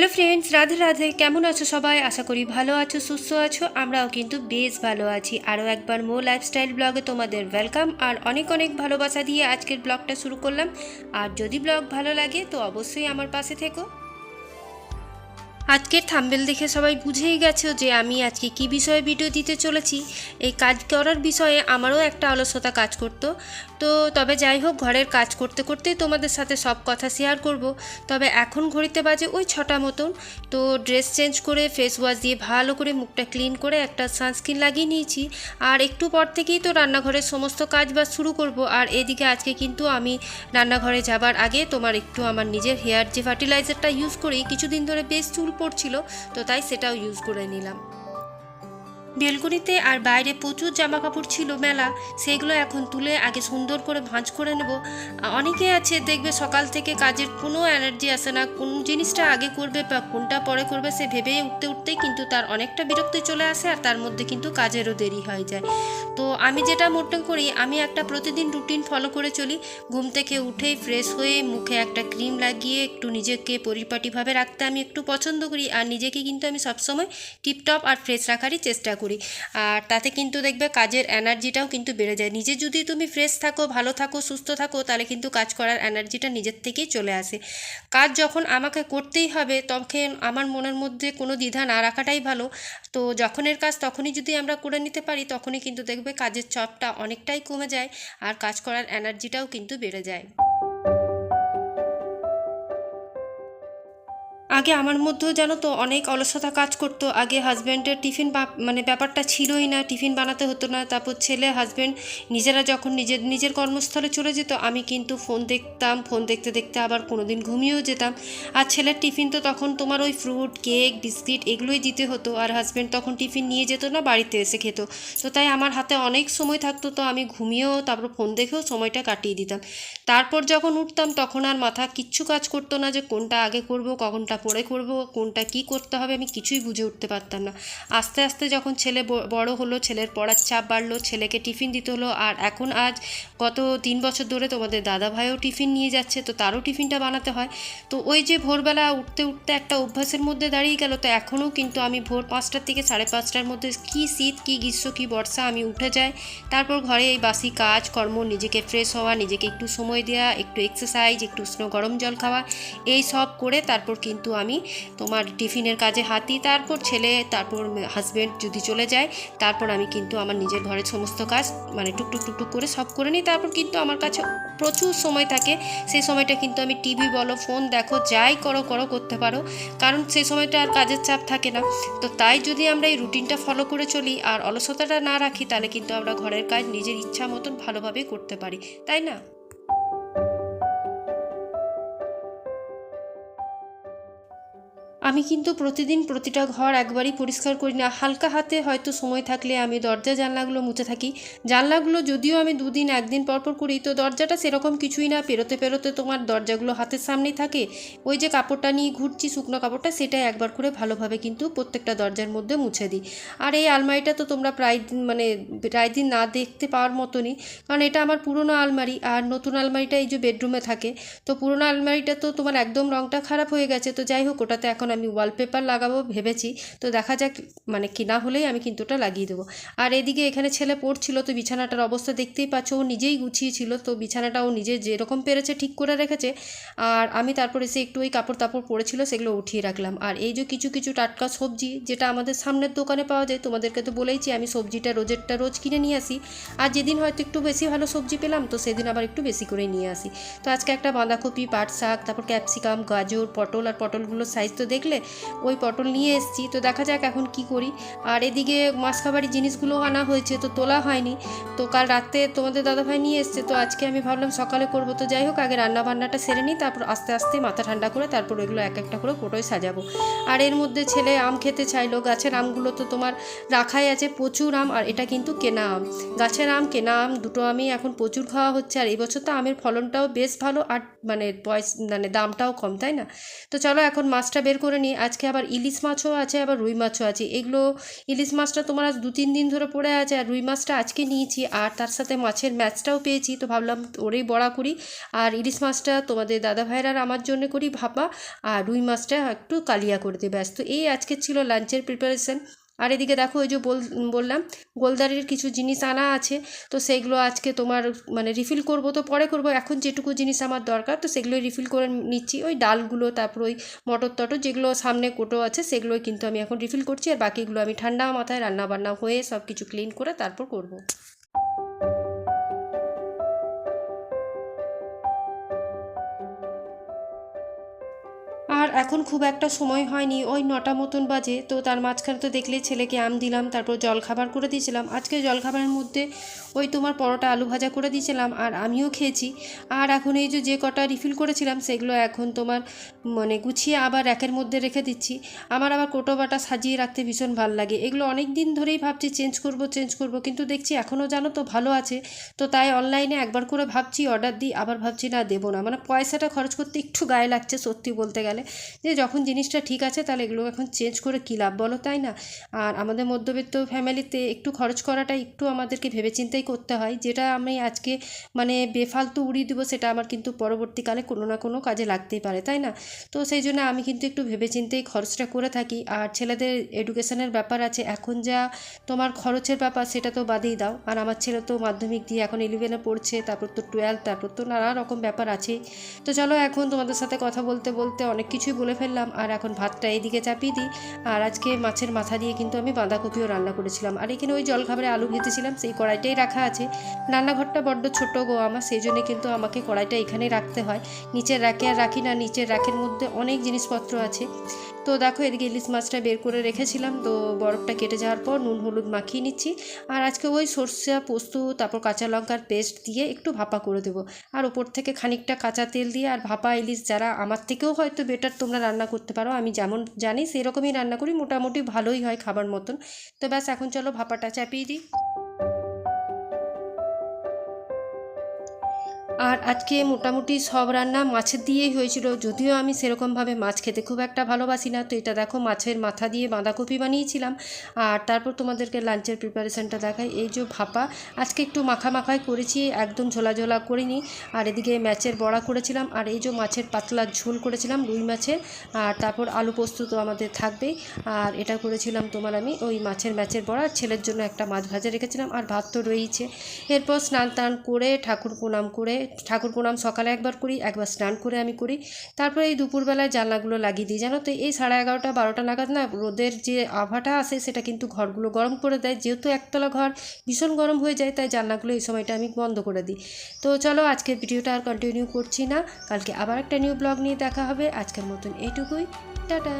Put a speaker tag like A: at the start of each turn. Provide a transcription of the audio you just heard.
A: Hello friends Radhe Radhe. কেমন আছো সবাই? আশা করি ভালো আছো, সুস্থ আছো। আমরাও কিন্তু বেশ ভালো আছি। আরও একবার মো লাইফস্টাইল ব্লগে তোমাদের ওয়েলকাম আর অনেক অনেক ভালোবাসা দিয়ে আজকের ব্লগটা শুরু করলাম। আর যদি ব্লগ ভালো লাগে, তো অবশ্যই আমার পাশে থেকো। আজকের থাম্বেল দেখে সবাই বুঝেই গেছো যে আমি আজকে কি বিষয়ে ভিডিও দিতে চলেছি। এই কাজ করার বিষয়ে আমারও একটা অলসতা কাজ করতো। তো তবে যাই হোক, ঘরের কাজ করতে করতেই তোমাদের সাথে সব কথা শেয়ার করব। তবে এখন ঘড়িতে বাজে ওই ছটা মতন। তো ড্রেস চেঞ্জ করে ফেস ওয়াশ দিয়ে ভালো করে মুখটা ক্লিন করে একটা সানস্ক্রিন লাগিয়ে নিয়েছি। আর একটু পর থেকেই তো রান্নাঘরের সমস্ত কাজ বাজ শুরু করব। আর এদিকে আজকে কিন্তু আমি রান্নাঘরে যাবার আগে তোমার একটু আমার নিজের হেয়ার যে ফার্টিলাইজারটা ইউজ করি, কিছুদিন ধরে বেশ চুল পড়ছিল, তো তাই সেটাও ইউজ করে নিলাম। বেলকনিতে আর বাইরে প্রচুর জামা কাপড় ছিল মেলা সেইগুলো এখন তুলে আগে সুন্দর করে ভাঁজ করে নেব। অনেকে আছে, দেখবে সকাল থেকে কাজের কোনো এনার্জি আসে না, কোন জিনিসটা আগে করবে বা কোনটা পরে করবে সে ভেবে উঠতে উঠতেই কিন্তু তার অনেকটা বিরক্তি চলে আসে আর তার মধ্যে কিন্তু কাজেরও দেরি হয়ে যায়। তো আমি যেটা মোটে করি, আমি একটা প্রতিদিন রুটিন ফলো করে চলি। ঘুম থেকে উঠেই ফ্রেশ হয়ে মুখে একটা ক্রিম লাগিয়ে একটু নিজেকে পরিপাটিভাবে রাখতে আমি একটু পছন্দ করি। আর নিজেকে কিন্তু আমি সবসময় টিপটপ আর ফ্রেশ রাখারই চেষ্টা করি আর তাতে কিন্তু দেখবে কাজের এনার্জিটাও কিন্তু বেড়ে যায়। নিজে যদি তুমি ফ্রেশ থাকো, ভালো থাকো, সুস্থ থাকো, তাহলে কিন্তু কাজ করার এনার্জিটা নিজের থেকেই চলে আসে। কাজ যখন আমাকে করতেই হবে, তখন আমার মনের মধ্যে কোনো দ্বিধা না রাখাটাই ভালো। তো যখনের কাজ তখনই যদি আমরা করে নিতে পারি, তখনই কিন্তু দেখবে কাজের চাপটা অনেকটাই কমে যায় আর কাজ করার এনার্জিটাও কিন্তু বেড়ে যায়। আগে আমার মধ্যেও জানো তো অনেক অলসতা কাজ করতো। আগে হাজব্যান্ডের টিফিন মানে ব্যাপারটা ছিলই না, টিফিন বানাতে হতো না, তারপর ছেলে হাজব্যান্ড নিজেরা যখন নিজের নিজের কর্মস্থলে চলে যেত, আমি কিন্তু ফোন দেখতাম ফোন দেখতে দেখতে আবার কোনো দিন ঘুমিয়েও যেতাম। আর ছেলের টিফিন তো তখন তোমার ওই ফ্রুট কেক বিস্কিট এগুলোই দিতে হতো, আর হাজব্যান্ড তখন টিফিন নিয়ে যেত না, বাড়িতে এসে খেত। তো তাই আমার হাতে অনেক সময় থাকতো, তো আমি ঘুমিয়েও, তারপর ফোন দেখেও সময়টা কাটিয়ে দিতাম। তারপর যখন উঠতাম, তখন আর মাথা কিচ্ছু কাজ করতো না যে কোনটা আগে করব, কখনটা পরে করব, কোনটা কি করতে হবে আমি কিছুই বুঝে উঠতে পারতাম না। আস্তে আস্তে যখন ছেলে বড় হলো, ছেলের পড়ার চাপ বাড়লো, ছেলেকে টিফিন দিতে হলো। আর এখন আজ গত তিন বছর ধরে তোমাদের দাদা ভাইও টিফিন নিয়ে যাচ্ছে, তো তারও টিফিনটা বানাতে হয়। তো ওই যে ভোরবেলা উঠতে উঠতে একটা অভ্যাসের মধ্যে দাঁড়িয়ে গেল, তো এখনও কিন্তু আমি ভোর পাঁচটার থেকে সাড়ে পাঁচটার মধ্যে কী শীত, কী গ্রীষ্ম, কী বর্ষা আমি উঠে যাই। তারপর ঘরে এই বাসি কাজ, কর্ম, নিজেকে ফ্রেশ হওয়া, নিজেকে একটু সময় দেওয়া একটু এক্সারসাইজ একটু উষ্ণ গরম জল খাওয়া, এই সব করে তারপর কিন্তু আমি। তোমার টিফিনের কাজে হাতি তারপর ছেলে, তারপর হাজব্যান্ড যদি চলে যায়, তারপর আমি কিন্তু আমার নিজের ঘরের সমস্ত কাজ মানে টুকটুক টুকটুক করে সব করে নিই। তারপর কিন্তু আমার কাছে প্রচুর সময় থাকে। সেই সময়টা কিন্তু আমি টিভি বলো ফোন দেখো, যাই করো করো, করতে পারো। কারণ সেই সময়টা আর কাজের চাপ থাকে না। তো তাই যদি আমরা এই রুটিনটা ফলো করে চলি আর অলসতাটা না রাখি, তাহলে কিন্তু আমরা ঘরের কাজ নিজের ইচ্ছা মতন ভালোভাবে করতে পারি। তাই না? আমি কিন্তু প্রতিদিন প্রতিটা ঘর একবারই পরিষ্কার করি না। হালকা হাতে হয়তো সময় থাকলে আমি দরজা, জানলাগুলো মুছে থাকি। জানলাগুলো যদিও আমি দুদিন, একদিন পর পর করি, তো দরজাটা সেরকম কিছুই না। পেরোতে পেরোতে তোমার দরজাগুলো হাতের সামনেই থাকে। ওই যে কাপড়টা নিয়ে ঘুরছি, শুকনো কাপড়টা সেটাই একবার করে ভালোভাবে কিন্তু প্রত্যেকটা দরজার মধ্যে মুছে দিই। আর এই আলমারিটা তো তোমরা প্রায় দিন মানে প্রায় দিন না দেখতে পাওয়ার মতনই, কারণ এটা আমার পুরনো আলমারি। আর নতুন আলমারিটা এই যে বেডরুমে থাকে, তো পুরনো আলমারিটা তো তোমার একদম রঙটা খারাপ হয়ে গেছে। তো যাই হোক, ওটাতে এখন আমি ওয়ালপেপার লাগাবো ভেবেছি, তো দেখা যাক মানে কিনা হলেই আমি কিন্তু ওটা লাগিয়ে দেবো। আর এদিকে এখানে ছেলে পড়ছিল, তো বিছানাটার অবস্থা দেখতেই পাচ্ছ, ও নিজেই গুছিয়েছিল তো বিছানাটা ও নিজে যেরকম পেরেছে ঠিক করে রেখেছে। আর আমি তারপর এসে একটু ওই কাপড় তাপড় পরেছিল সেগুলো উঠিয়ে রাখলাম। আর এই যে কিছু কিছু টাটকা সবজি, যেটা আমাদের সামনের দোকানে পাওয়া যায়, তোমাদেরকে তো বলেইছি, আমি সবজিটা রোজেরটা রোজ কিনে নিয়ে আসি। আর যেদিন হয়তো একটু বেশি ভালো সবজি পেলাম, তো সেদিন আবার একটু বেশি করে নিয়ে আসি। তো আজকে একটা বাঁধাকপি, পাট শাক, তারপর ক্যাপসিকাম, গাজর, পটল, আর পটলগুলোর সাইজ তো দেখলে ওই পটল নিয়ে এসেছি। তো দেখা যাক এখন কি করি। আর এদিকে মাসকাবাড়ি জিনিসগুলো আনা হয়েছে, তো তোলা হয়নি। তো কাল রাতে তোমাদের দাদাভাই নিয়ে এসছে। তো আজকে আমি ভাবলাম সকালে করব। তো যাই হোক, আগে রান্না বান্নাটা সেরে নিই, তারপর আস্তে আস্তে মাথা ঠান্ডা করে তারপর এগুলো এক একটা করে ফটোয় সাজাবো। আর এর মধ্যে ছেলে আম খেতে চাইলো। গাছের আমগুলো তো তোমার রাখাই আছে, প্রচুর আম, আর এটা কিন্তু কেনা আম। গাছের আম, কেনা আম, দুটো আমি এখন প্রচুর খাওয়া হচ্ছে। আর এই বছর তো আমের ফলনটাও বেশ ভালো, আর মানে বয়স মানে দামটাও কম, তাই না? তো চলো এখন মাছটা বের করি করে নিই আজকে আবার ইলিশ মাছও আছে, আবার রুই মাছও আছে। এগুলো ইলিশ মাছটা তোমার আজ দু তিন দিন ধরে পড়ে আছে আর রুই মাছটা আজকে নিয়েছি আর তার সাথে মাছের ম্যাচটাও পেয়েছি। তো ভাবলাম ওরেই বড়া করি আর ইলিশ মাছটা তোমাদের দাদা ভাইয়ের আর আমার জন্য করি ভাপা আর রুই মাছটা একটু কালিয়া করে দিই ব্যস্ত এই আজকে ছিল লাঞ্চের প্রিপারেশন আর এদিকে দেখো ওই যে বল, বললাম, গোলদারির কিছু জিনিস আনা আছে, তো সেগুলো আজকে তোমার মানে রিফিল করব, তো পরে করব। এখন যেটুকু জিনিস আমার দরকার, তো সেগুলো রিফিল করে নিচ্ছি। ওই ডালগুলো, তারপর ওই মটর টটর যেগুলো সামনে কোটো আছে সেগুলো কিন্তু আমি এখন রিফিল করছি। আর বাকিগুলো আমি ঠান্ডা মাথায় রান্না বান্না হয়ে সব কিছু ক্লিন করে তারপর করব। আর এখন খুব একটা সময় হয়নি। ওই নটা মতন বাজে। তো তার মাঝখানে তো দেখলে ছেলেকে আম দিলাম, তারপর জলখাবার করে দিয়েছিলাম। আজকে জলখাবারের মধ্যে ওই তোমার পরোটা, আলু ভাজা করে দিয়েছিলাম আর আমিও খেয়েছি। আর এখন এই যে যে কটা রিফিল করেছিলাম, সেগুলো এখন তোমার মানে গুছিয়ে আবার র্যাকের মধ্যে রেখে দিচ্ছি। আমার আবার কোটো বাটা সাজিয়ে রাখতে ভীষণ ভালো লাগে। এগুলো অনেক দিন ধরেই ভাবছি, চেঞ্জ করব চেঞ্জ করব। কিন্তু দেখছি এখনও জানো তো ভালো আছে। তো তাই অনলাইনে একবার করে ভাবছি, অর্ডার দিই, আবার ভাবছি না, দেবো না। মানে পয়সাটা খরচ করতে একটু গায়ে লাগছে সত্যি বলতে গেলে। যে যখন জিনিসটা ঠিক আছে তাহলে এগুলো এখন চেঞ্জ করে কী লাভ বলো, তাই না? আর আমাদের মধ্যবিত্ত ফ্যামিলিতে একটু খরচ করাটা একটু আমাদেরকে ভেবেচিন্তেই করতে হয়। যেটা আমি আজকে মানে বেফালতু উড়িয়ে দেবো সেটা আমার কিন্তু পরবর্তীকালে কোনো না কোনো কাজে লাগতেই পারে, তাই না? তো সেই জন্য আমি কিন্তু একটু ভেবেচিন্তেই খরচটা করে থাকি। আর ছেলেদের এডুকেশনের ব্যাপার আছে, এখন যা তোমার খরচের ব্যাপার সেটা তো বাদেই দাও। আর আমার ছেলে তো মাধ্যমিক দিয়ে এখন ইলেভেনে পড়ছে, তারপর তো টুয়েলভ তারপর তো নানা রকম ব্যাপার আছেই তো চলো এখন তোমাদের সাথে কথা বলতে বলতে অনেক কিছুই বলে ফেললাম। আর এখন ভাতটা এইদিকে চাপিয়ে দিই। আর আজকে মাছের মাথা দিয়ে কিন্তু আমি বাঁধাকপিও রান্না করেছিলাম। আর এখানে ওই জলখাবারে আলু ভেজেছিলাম, সেই কড়াইটাই রাখা আছে। রান্নাঘরটা বড্ড ছোট গো আমার সেই জন্যে কিন্তু আমাকে কড়াইটা এখানেই রাখতে হয়। নিচের রাখে আর রাখি না, নিচের রাখের মধ্যে অনেক জিনিসপত্র আছে। তো দেখো, এদিকে ইলিশ মাছটা বের করে রেখেছিলাম। তো বরফটা কেটে যাওয়ার পর নুন, হলুদ মাখিয়ে নিচ্ছি। আর আজকে ওই সর্ষে পোস্ত, তারপর কাঁচা লঙ্কার পেস্ট দিয়ে একটু ভাপা করে দেবো। আর ওপর থেকে খানিকটা কাঁচা তেল দিয়ে আর ভাপা ইলিশ যারা আমার থেকেও হয়তো বেটার তোমরা রান্না করতে পারো, আমি যেমন জানি সেরকমই রান্না করি, মোটামুটি ভালোই হয় খাবার মতন। তো ব্যাস, এখন চলো ভাপাটা চাপিয়ে দিই। আর আজকে মোটামুটি সব রান্না মাছের দিয়েই হয়েছিল। যদিও আমি সেরকমভাবে মাছ খেতে খুব একটা ভালোবাসি না। তো এটা দেখো মাছের মাথা দিয়ে বাঁধাকপি বানিয়েছিলাম। আর তারপর তোমাদেরকে লাঞ্চের প্রিপারেশনটা দেখাই। এই যে ভাপা, আজকে একটু মাখা মাখাই করেছি, একদম ঝোলা ঝোলা করিনি। আর এদিকে ম্যাচের বড়া করেছিলাম। আর এই যে মাছের পাতলা ঝোল করেছিলাম রুই মাছের। আর তারপর আলু পোস্ত তো আমাদের থাকবেই। আর এটা করেছিলাম তোমার আমি ওই মাছের ম্যাচের বড়া। ছেলের জন্য একটা মাছ ভাজা রেখেছিলাম। আর ভাত তো রয়েছে এরপর স্নান টান করে ঠাকুর প্রণাম করে ঠাকুর প্রণাম সকালে একবার করি, একবার স্নান করে আমি করি। তারপরে এই দুপুরবেলায় জানলাগুলো লাগিয়ে দিই। জানো তো, এই সাড়ে এগারোটা, বারোটা নাগাদ না রোদের যে আভাটা আসে, সেটা কিন্তু ঘরগুলো গরম করে দেয়। যেহেতু একতলা ঘর, ভীষণ গরম হয়ে যায়, তাই জানলাগুলো এই সময়টা আমি বন্ধ করে দিই। তো চলো, আজকের ভিডিওটা আর কন্টিনিউ করছি না। কালকে আবার একটা নিউ ব্লগ নিয়ে দেখা হবে। আজকের মতন এইটুকুই। টাটা!